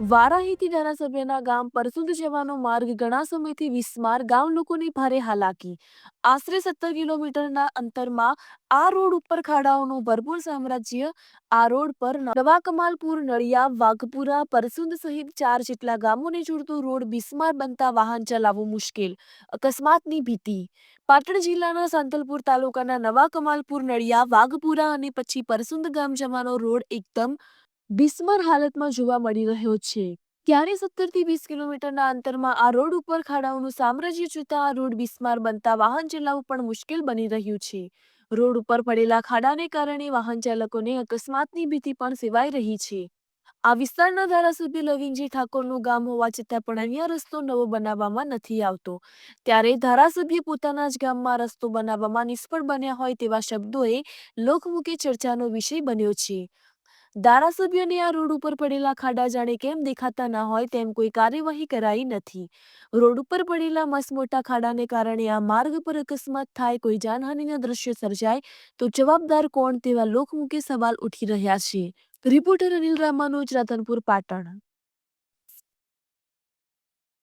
વારાહીથી ધારાસભ્યના ગામ પરસુદ જવાનો માર્ગ ઘણા સમયથી વિસ્માર ગામ લોકોની ભારે હાલાકી. આશરે સત્તર કિલોમીટરના અંતરમાં આ રોડ ઉપર ખાડાઓનું ભરપૂર સામ્રાજ્ય, આ રોડ પર નવા કમાલપુર, નળિયા, વાઘપુરા, પરસુદ સહિત ચાર જેટલા ગામોને જોડતો રોડ બિસ્માર બનતા વાહન ચલાવવું મુશ્કેલ, અકસ્માતની ભીતિ. પાટણ જિલ્લાના સાંતલપુર તાલુકાના નવા કમાલપુર, નળિયા, વાઘપુરા અને પછી પરસુંદ ગામ જવાનો રોડ એકદમ બિસ્માર હાલતમાં જોવા મળી રહ્યો છે. ત્યારે સત્તરથી વીસ કિલોમીટરના અંતરમાં આ રોડ ઉપર ખાડાઓનું સામ્રાજ્ય જોતા આ રોડ બિસ્માર બનતા વાહન ચલાવવું પણ મુશ્કેલ બની રહ્યું છે. રોડ ઉપર પડેલા ખાડાને કારણે વાહન ચાલકોને અકસ્માતની ભીતિ પણ સેવાઈ રહી છે. આ વિસ્તારના ધારાસભ્ય લવિંગજી ઠાકોરનું ગામ હોવા છતાં પણ અહીંયા રસ્તો નવો બનાવવામાં નથી આવતો. ત્યારે ધારાસભ્ય પોતાના જ ગામમાં રસ્તો બનાવવામાં નિષ્ફળ બન્યા હોય તેવા શબ્દોએ લોકમુખી ચર્ચાનો વિષય બન્યો છે. ધારાસભ્યને આ રોડ ઉપર પડેલા ખાડા જાણે કેમ દેખાતા ના હોય તેમ કોઈ કાર્યવાહી કરાઈ નથી. રોડ ઉપર પડેલા મસમોટા ખાડાને કારણે આ માર્ગ પર અકસ્માત થાય, કોઈ જાનહાનિના દ્રશ્ય સર્જાય, તો જવાબદાર કોણ તેવા લોકમુખે સવાલ ઉઠી રહ્યા છે. રિપોર્ટર અનિલ રામાનુજ રાધનપુર પાટણ.